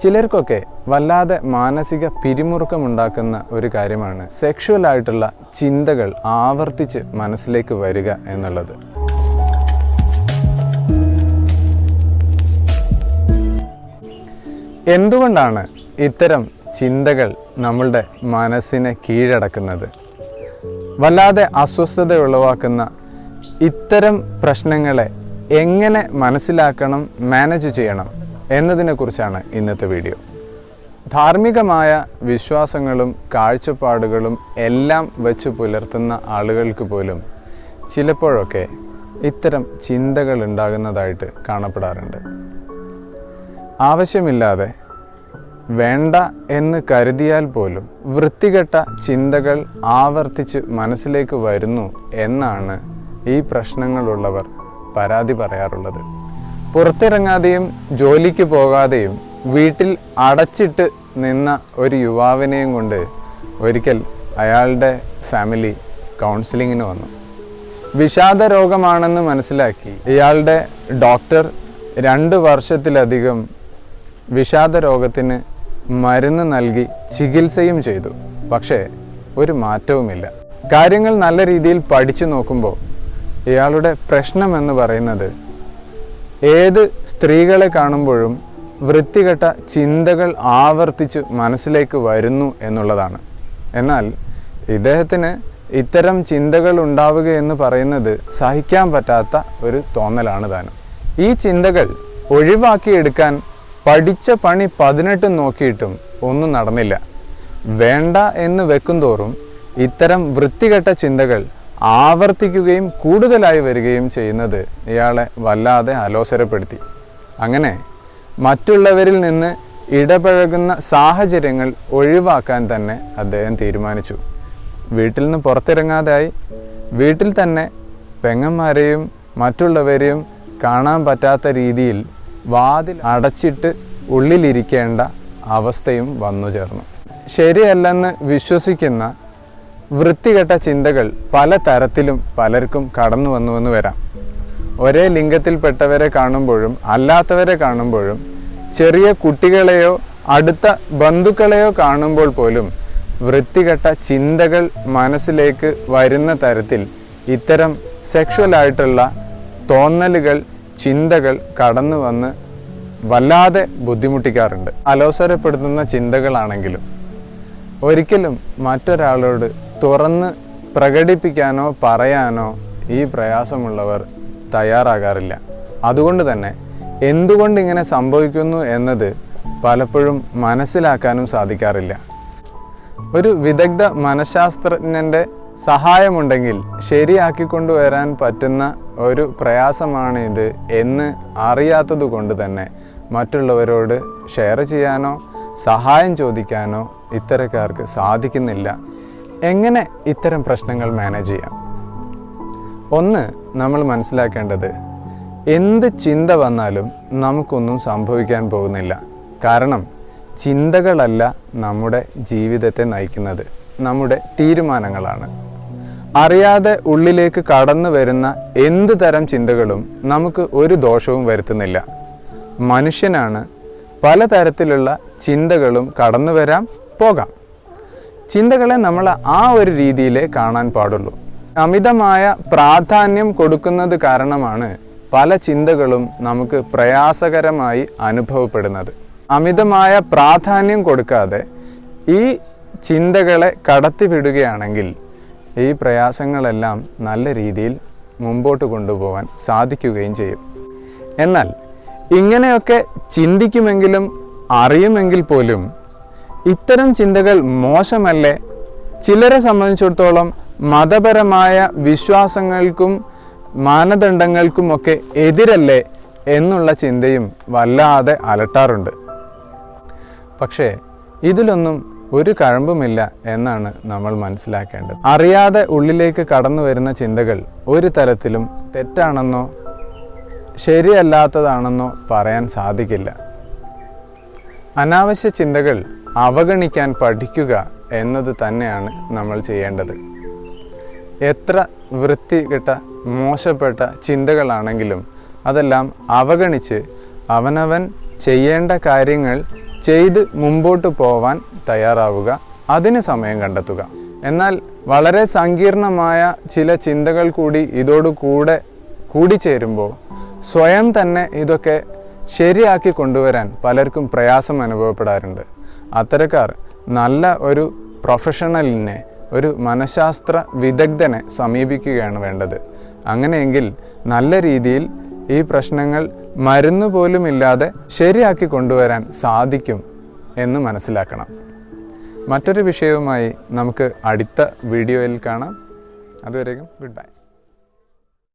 ചിലർക്കൊക്കെ വല്ലാതെ മാനസിക പിരിമുറുക്കമുണ്ടാക്കുന്ന ഒരു കാര്യമാണ് സെക്ഷുവൽ ആയിട്ടുള്ള ചിന്തകൾ ആവർത്തിച്ച് മനസ്സിലേക്ക് വരിക എന്നുള്ളത്. എന്തുകൊണ്ടാണ് ഇത്തരം ചിന്തകൾ നമ്മളുടെ മനസ്സിനെ കീഴടക്കുന്നത്? വല്ലാതെ അസ്വസ്ഥത ഉളവാക്കുന്ന ഇത്തരം പ്രശ്നങ്ങളെ എങ്ങനെ മനസ്സിലാക്കണം മാനേജ് ചെയ്യണം? എന്നതിനെക്കുറിച്ചാണ് ഇന്നത്തെ വീഡിയോ. ധാർമ്മികമായ വിശ്വാസങ്ങളും കാഴ്ചപ്പാടുകളും എല്ലാം വെച്ച് പുലർത്തുന്ന ആളുകൾക്ക് പോലും ചിലപ്പോഴൊക്കെ ഇത്തരം ചിന്തകൾ ഉണ്ടാകുന്നതായിട്ട് കാണപ്പെടാറുണ്ട്. ആവശ്യമില്ലാതെ വേണ്ട എന്ന് കരുതിയാൽ പോലും വൃത്തികെട്ട ചിന്തകൾ ആവർത്തിച്ച് മനസ്സിലേക്ക് വരുന്നു എന്നാണ് ഈ പ്രശ്നങ്ങളുള്ളവർ പരാതി പറയാറുള്ളത്. പുറത്തിറങ്ങാതെയും ജോലിക്ക് പോകാതെയും വീട്ടിൽ അടച്ചിട്ട് നിന്ന ഒരു യുവാവിനെയും കൊണ്ട് ഒരിക്കൽ അയാളുടെ ഫാമിലി കൗൺസിലിങ്ങിന് വന്നു. വിഷാദ രോഗമാണെന്ന് മനസ്സിലാക്കി ഇയാളുടെ ഡോക്ടർ രണ്ട് വർഷത്തിലധികം വിഷാദ രോഗത്തിന് മരുന്ന് നൽകി ചികിത്സയും ചെയ്തു. പക്ഷേ ഒരു മാറ്റവുമില്ല. കാര്യങ്ങൾ നല്ല രീതിയിൽ പഠിച്ചു നോക്കുമ്പോൾ ഇയാളുടെ പ്രശ്നമെന്ന് പറയുന്നത് ഏത് സ്ത്രീകളെ കാണുമ്പോഴും വൃത്തികെട്ട ചിന്തകൾ ആവർത്തിച്ചു മനസ്സിലേക്ക് വരുന്നു എന്നുള്ളതാണ്. എന്നാൽ ഇദ്ദേഹത്തിന് ഇത്തരം ചിന്തകൾ ഉണ്ടാവുക എന്ന് പറയുന്നത് സഹിക്കാൻ പറ്റാത്ത ഒരു തോന്നലാണ് താനും. ഈ ചിന്തകൾ ഒഴിവാക്കിയെടുക്കാൻ പഠിച്ച പണി പതിനെട്ട് നോക്കിയിട്ടും ഒന്നും നടന്നില്ല. വേണ്ട എന്ന് വെക്കും തോറും ഇത്തരം വൃത്തികെട്ട ചിന്തകൾ ആവർത്തിക്കുകയും കൂടുതലായി വരികയും ചെയ്യുന്നത് ഇയാളെ വല്ലാതെ അലോസരപ്പെടുത്തി. അങ്ങനെ മറ്റുള്ളവരിൽ നിന്ന് ഇടപഴകുന്ന സാഹചര്യങ്ങൾ ഒഴിവാക്കാൻ തന്നെ അദ്ദേഹം തീരുമാനിച്ചു. വീട്ടിൽ നിന്ന് പുറത്തിറങ്ങാതായി. വീട്ടിൽ തന്നെ പെങ്ങന്മാരെയും മറ്റുള്ളവരെയും കാണാൻ പറ്റാത്ത രീതിയിൽ വാതിൽ അടച്ചിട്ട് ഉള്ളിലിരിക്കേണ്ട അവസ്ഥയും വന്നു ചേർന്നു ശരിയല്ലെന്ന് വിശ്വസിക്കുന്ന വൃത്തികെട്ട ചിന്തകൾ പല തരത്തിലും പലർക്കും കടന്നു വന്നുവെന്ന് വരാം. ഒരേ ലിംഗത്തിൽപ്പെട്ടവരെ കാണുമ്പോഴും അല്ലാത്തവരെ കാണുമ്പോഴും ചെറിയ കുട്ടികളെയോ അടുത്ത ബന്ധുക്കളെയോ കാണുമ്പോൾ പോലും വൃത്തികെട്ട ചിന്തകൾ മനസ്സിലേക്ക് വരുന്ന തരത്തിൽ ഇത്തരം സെക്ഷുവൽ ആയിട്ടുള്ള തോന്നലുകൾ ചിന്തകൾ കടന്നു വന്ന് വല്ലാതെ ബുദ്ധിമുട്ടിക്കാറുണ്ട്. അലോസരപ്പെടുത്തുന്ന ചിന്തകളാണെങ്കിലും ഒരിക്കലും മറ്റൊരാളോട് തുറന്ന് പ്രകടിപ്പിക്കാനോ പറയാനോ ഈ പ്രയാസമുള്ളവർ തയ്യാറാകാറില്ല. അതുകൊണ്ട് തന്നെ എന്തുകൊണ്ട് ഇങ്ങനെ സംഭവിക്കുന്നു എന്നത് പലപ്പോഴും മനസ്സിലാക്കാനും സാധിക്കാറില്ല. ഒരു വിദഗ്ധ മനഃശാസ്ത്രജ്ഞന്റെ സഹായമുണ്ടെങ്കിൽ ശരിയാക്കി കൊണ്ടുവരാൻ പറ്റുന്ന ഒരു പ്രയാസമാണ് ഇത് എന്ന് അറിയാത്തതുകൊണ്ട് തന്നെ മറ്റുള്ളവരോട് ഷെയർ ചെയ്യാനോ സഹായം ചോദിക്കാനോ ഇത്തരക്കാർക്ക് സാധിക്കുന്നില്ല. എങ്ങനെ ഇത്തരം പ്രശ്നങ്ങൾ മാനേജ് ചെയ്യാം? ഒന്ന് നമ്മൾ മനസ്സിലാക്കേണ്ടത് എന്ത് ചിന്ത വന്നാലും നമുക്കൊന്നും സംഭവിക്കാൻ പോകുന്നില്ല. കാരണം ചിന്തകളല്ല നമ്മുടെ ജീവിതത്തെ നയിക്കുന്നത്. നമ്മുടെ തീരുമാനങ്ങളാണ്. അറിയാതെ ഉള്ളിലേക്ക് കടന്നു വരുന്ന എന്ത് തരം ചിന്തകളും നമുക്ക് ഒരു ദോഷവും വരുത്തുന്നില്ല. മനുഷ്യനാണ് പലതരത്തിലുള്ള ചിന്തകളും കടന്നു വരാം പോകാം. ചിന്തകളെ നമ്മൾ ആ ഒരു രീതിയിലേ കാണാൻ പാടുള്ളൂ. അമിതമായ പ്രാധാന്യം കൊടുക്കുന്നത് കാരണമാണ് പല ചിന്തകളും നമുക്ക് പ്രയാസകരമായി അനുഭവപ്പെടുന്നത്. അമിതമായ പ്രാധാന്യം കൊടുക്കാതെ ഈ ചിന്തകളെ കടത്തിവിടുകയാണെങ്കിൽ ഈ പ്രയാസങ്ങളെല്ലാം നല്ല രീതിയിൽ മുമ്പോട്ട് കൊണ്ടുപോകാൻ സാധിക്കുകയും ചെയ്യും. എന്നാൽ ഇങ്ങനെയൊക്കെ ചിന്തിക്കുമെങ്കിലും അറിയുമെങ്കിൽ പോലും ഇത്തരം ചിന്തകൾ മോശമല്ലേ? ചിലരെ സംബന്ധിച്ചിടത്തോളം മതപരമായ വിശ്വാസങ്ങൾക്കും മാനദണ്ഡങ്ങൾക്കുമൊക്കെ എതിരല്ലേ എന്നുള്ള ചിന്തയും വല്ലാതെ അലട്ടാറുണ്ട്. പക്ഷേ ഇതിലൊന്നും ഒരു കഴമ്പുമില്ല എന്നാണ് നമ്മൾ മനസ്സിലാക്കേണ്ടത്. അറിയാതെ ഉള്ളിലേക്ക് കടന്നു വരുന്ന ചിന്തകൾ ഒരു തരത്തിലും തെറ്റാണെന്നോ ശരിയല്ലാത്തതാണെന്നോ പറയാൻ സാധിക്കില്ല. അനാവശ്യ ചിന്തകൾ അവഗണിക്കാൻ പഠിക്കുക എന്നത് തന്നെയാണ് നമ്മൾ ചെയ്യേണ്ടത്. എത്ര വൃത്തികെട്ട മോശപ്പെട്ട ചിന്തകളാണെങ്കിലും അതെല്ലാം അവഗണിച്ച് അവനവൻ ചെയ്യേണ്ട കാര്യങ്ങൾ ചെയ്ത് മുമ്പോട്ട് പോവാൻ തയ്യാറാവുക അതിന് സമയം കണ്ടെത്തുക. എന്നാൽ വളരെ സങ്കീർണമായ ചില ചിന്തകൾ കൂടി ഇതോടു കൂടെ കൂടിച്ചേരുമ്പോൾ സ്വയം തന്നെ ഇതൊക്കെ ശരിയാക്കി കൊണ്ടുവരാൻ പലർക്കും പ്രയാസം അനുഭവപ്പെടാറുണ്ട്. അത്തരക്കാർ നല്ല ഒരു പ്രൊഫഷണലിനെ ഒരു മനഃശാസ്ത്ര വിദഗ്ധനെ സമീപിക്കുകയാണ് വേണ്ടത്. അങ്ങനെയെങ്കിൽ നല്ല രീതിയിൽ ഈ പ്രശ്നങ്ങൾ മരുന്ന് പോലുമില്ലാതെ ശരിയാക്കി കൊണ്ടുവരാൻ സാധിക്കും എന്ന് മനസ്സിലാക്കണം. മറ്റൊരു വിഷയവുമായി നമുക്ക് അടുത്ത വീഡിയോയിൽ കാണാം. അതുവരെയും ഗുഡ് ബൈ.